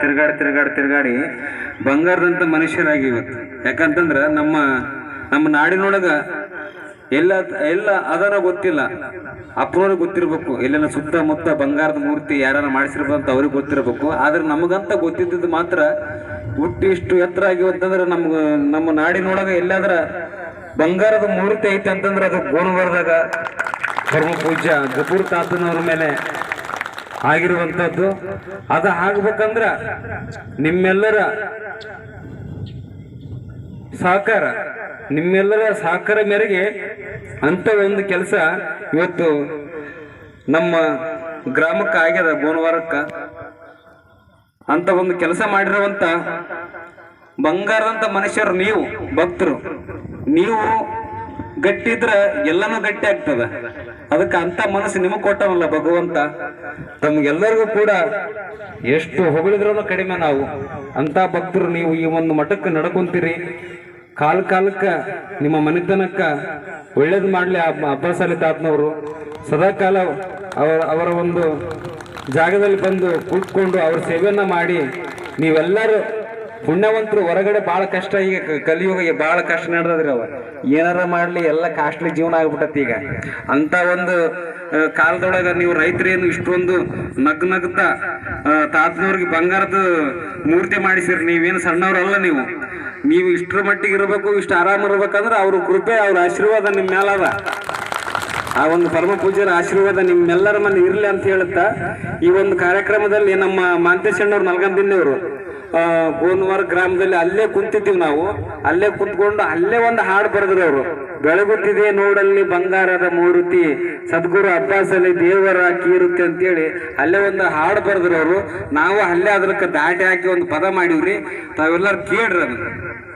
ತಿರುಗಾಡಿ ತಿರುಗಾಡಿ ತಿರುಗಾಡಿ ಬಂಗಾರದಂತ ಮನುಷ್ಯರಾಗಿ ಇವತ್ತು. ಯಾಕಂತಂದ್ರ ನಮ್ಮ ನಮ್ಮ ನಾಡಿನೊಳಗ ಎಲ್ಲ ಎಲ್ಲ ಅದರ ಗೊತ್ತಿಲ್ಲ. ಅಪ್ಪನವ್ರಿಗೆ ಗೊತ್ತಿರ್ಬೇಕು. ಎಲ್ಲೆಲ್ಲ ಸುತ್ತಮುತ್ತ ಬಂಗಾರದ ಮೂರ್ತಿ ಯಾರನ್ನ ಮಾಡಿಸಿರ್ಬೋದು ಅಂತ ಅವ್ರಿಗೆ ಗೊತ್ತಿರ್ಬೇಕು. ಆದ್ರೆ ನಮಗಂತ ಗೊತ್ತಿದ್ದದ್ದು ಮಾತ್ರ ಹುಟ್ಟಿ ಇಷ್ಟು ಎತ್ತರ ಆಗಿವತ್ತಂದ್ರೆ ನಮ್ಗೆ, ನಮ್ಮ ನಾಡಿನೊಳಗ ಎಲ್ಲಾದ್ರ ಬಂಗಾರದ ಮೂರ್ತಿ ಐತೆ ಅಂತಂದ್ರೆ ಅದು ಗೋಣವರದಾಗ ಧರ್ಮ ಪೂಜ್ಯ ಗಪೂರ್ ತಾತನವ್ರ ಮೇಲೆ ಆಗಿರುವಂತದ್ದು ಅದು ಆಗ್ಬೇಕಂದ್ರ ನಿಮ್ಮೆಲ್ಲರ ಸಹಕಾರ ನಿಮ್ಮೆಲ್ಲರ ಸಹಕಾರ ಮೇರೆಗೆ ಅಂತ ಒಂದು ಕೆಲಸ ಇವತ್ತು ನಮ್ಮ ಗ್ರಾಮಕ್ಕೆ ಆಗ್ಯದ ಗೋಣವಾರಕ್ಕ ಅಂತ ಒಂದು ಕೆಲಸ ಮಾಡಿರುವಂತ ಬಂಗಾರದಂತ ಮನುಷ್ಯರು ನೀವು, ಭಕ್ತರು. ನೀವು ಗಟ್ಟಿ ಇದ್ರ ಎಲ್ಲಾನು ಗಟ್ಟಿ ಆಗ್ತದ. ಅದಕ್ಕೆ ಅಂತ ಮನಸ್ಸು ನಿಮಗ್ ಕೊಟ್ಟವಲ್ಲ ಭಗವಂತ. ತಮ್ಗೆಲ್ಲರಿಗೂ ಕೂಡ ಎಷ್ಟು ಹೊಗಳಿದ್ರೂ ಕಡಿಮೆ ನಾವು. ಅಂತ ಭಕ್ತರು ನೀವು ಈ ಒಂದು ಮಠಕ್ಕೆ ನಡ್ಕೊಂತೀರಿ. ಕಾಲ ಕಾಲಕ್ಕ ನಿಮ್ಮ ಮನೆತನಕ್ಕ ಒಳ್ಳೇದು ಮಾಡ್ಲಿ ಅಬ್ಬಾಸ್ ಅಲಿ ತಾತನವರು. ಸದಾಕಾಲ ಅವರ ಅವರ ಒಂದು ಜಾಗದಲ್ಲಿ ಬಂದು ಕೂತ್ಕೊಂಡು ಅವ್ರ ಸೇವೆಯನ್ನ ಮಾಡಿ ನೀವೆಲ್ಲರೂ ಪುಣ್ಯವಂತರು ಹೊರಗಡೆ ಭಾಳ ಕಷ್ಟ, ಈಗ ಕಲಿಯುಗ ಭಾಳ ಕಷ್ಟ ನಡೆದ್ರಿ ಅವ. ಏನಾರ ಮಾಡ್ಲಿ ಎಲ್ಲ ಕಾಸ್ಟ್ಲಿ ಜೀವನ ಆಗ್ಬಿಟ್ಟತಿ ಈಗ. ಅಂತ ಒಂದು ಕಾಲದೊಳಗೆ ನೀವು ರೈತರೇನು ಇಷ್ಟೊಂದು ನಗ್ ನಗ್ತಾ ತಾತನವ್ರಿಗೆ ಬಂಗಾರದ ಮೂರ್ತಿ ಮಾಡಿಸಿರಿ, ನೀವೇನು ಸಣ್ಣವ್ರಲ್ಲ ನೀವು. ನೀವು ಇಷ್ಟರ ಮಟ್ಟಿಗೆ ಇರಬೇಕು, ಇಷ್ಟು ಆರಾಮ ಇರ್ಬೇಕಂದ್ರೆ ಅವ್ರ ಕೃಪೆ, ಅವ್ರ ಆಶೀರ್ವಾದ ನಿಮ್ಮ ಮೇಲದ ಆ ಒಂದು ಪರಮ ಪೂಜ್ಯರ ಆಶೀರ್ವಾದ ನಿಮ್ಮೆಲ್ಲರ ಮನೆ ಇರಲಿ ಅಂತ ಹೇಳುತ್ತಾ, ಈ ಒಂದು ಕಾರ್ಯಕ್ರಮದಲ್ಲಿ ನಮ್ಮ ಮಾಂತೇಶಣ್ಣವ್ರು ನಲ್ಗಂದಿನವರು ಗೋನ್ವಾರ ಗ್ರಾಮದಲ್ಲಿ ಅಲ್ಲೇ ಕುಂತಿದ್ದೀವಿ ನಾವು. ಅಲ್ಲೇ ಕುಂತ್ಕೊಂಡು ಅಲ್ಲೇ ಒಂದು ಹಾಡು ಬರೆದ್ರು ಅವರು. ಬೆಳಗುತ್ತಿದೆ ನೋಡಲ್ಲಿ ಬಂಗಾರದ ಮೂರ್ತಿ. ಸದ್ಗುರು ಅಬ್ಬಾಸಲ್ಲಿ ದೇವರ ಕೀರುತ್ತೆ ಅಂತೇಳಿ ಅಲ್ಲೇ ಒಂದು ಹಾಡು ಬರೆದ್ರು ಅವರು. ನಾವು ಅಲ್ಲೇ ಅದಕ್ಕೆ ದಾಟಿ ಹಾಕಿ ಒಂದು ಪದ ಮಾಡಿವ್ರಿ. ತಾವೆಲ್ಲರೂ ಕೇಳ್ರಿ ಅದನ್ನ.